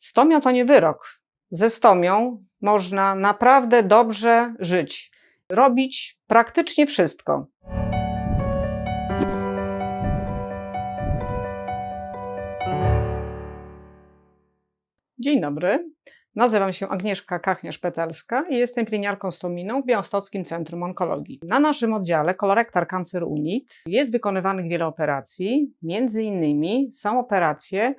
Stomia to nie wyrok. Ze stomią można naprawdę dobrze żyć, robić praktycznie wszystko. Dzień dobry. Nazywam się Agnieszka Kachniarz-Petelska i jestem pielęgniarką stominą w Białostockim Centrum Onkologii. Na naszym oddziale Kolorektar Cancer Unit jest wykonywanych wiele operacji. Między innymi są operacje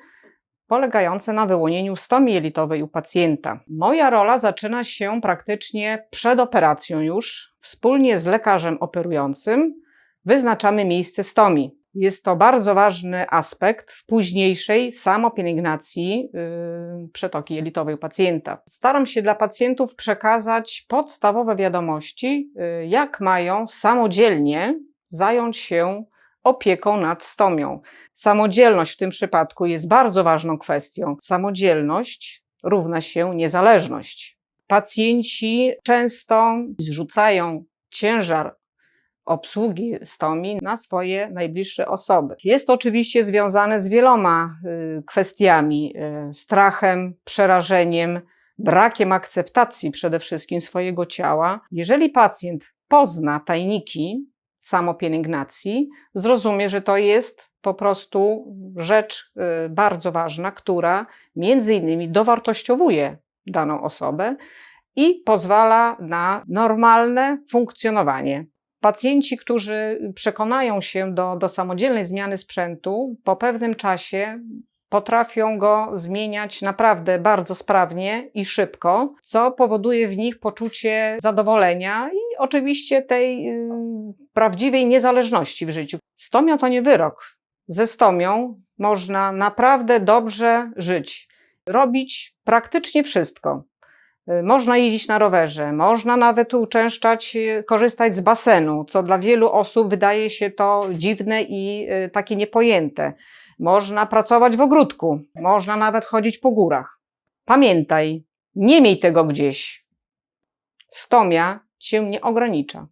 polegające na wyłonieniu stomii jelitowej u pacjenta. Moja rola zaczyna się praktycznie przed operacją już. Wspólnie z lekarzem operującym wyznaczamy miejsce stomii. Jest to bardzo ważny aspekt w późniejszej samopielęgnacji yy, przetoki jelitowej u pacjenta. Staram się dla pacjentów przekazać podstawowe wiadomości, yy, jak mają samodzielnie zająć się opieką nad stomią. Samodzielność w tym przypadku jest bardzo ważną kwestią. Samodzielność równa się niezależność. Pacjenci często zrzucają ciężar obsługi stomii na swoje najbliższe osoby. Jest oczywiście związane z wieloma y, kwestiami: y, strachem, przerażeniem, brakiem akceptacji przede wszystkim swojego ciała. Jeżeli pacjent pozna tajniki samopielęgnacji, zrozumie, że to jest po prostu rzecz y, bardzo ważna, która między innymi dowartościowuje daną osobę i pozwala na normalne funkcjonowanie. Pacjenci, którzy przekonają się do, do samodzielnej zmiany sprzętu, po pewnym czasie potrafią go zmieniać naprawdę bardzo sprawnie i szybko, co powoduje w nich poczucie zadowolenia i oczywiście tej y, prawdziwej niezależności w życiu. Stomia to nie wyrok. Ze stomią można naprawdę dobrze żyć, robić praktycznie wszystko. Y, Można jeździć na rowerze, można nawet uczęszczać, y, korzystać z basenu, co dla wielu osób wydaje się to dziwne i takie niepojęte. Można pracować w ogródku, można nawet chodzić po górach. Pamiętaj, nie miej tego gdzieś. Stomia cię nie ogranicza.